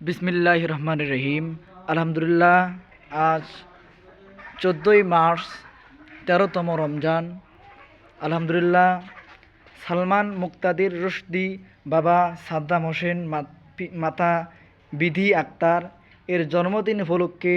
বিসমিল্লাহ রহমান রহিম আলহামদুলিল্লাহ, আজ চোদ্দোই মার্চ, তেরোতম রমজান। আলহামদুলিল্লাহ, সালমান মুক্তাদির রুশদি বাবা সাদ্দাম হোসেন মাতা বিধি আক্তার। এর জন্মদিন উপলক্ষে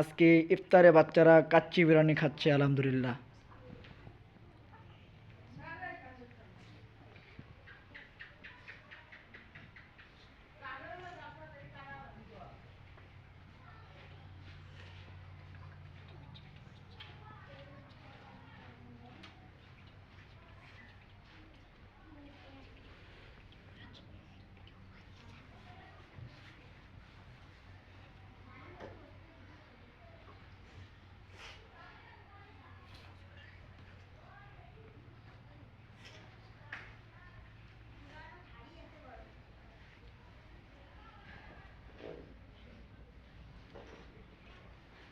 আজকে ইফতারে বাচ্চারা কাচ্চি বিরিয়ানি খাচ্ছে, আলহামদুলিল্লাহ।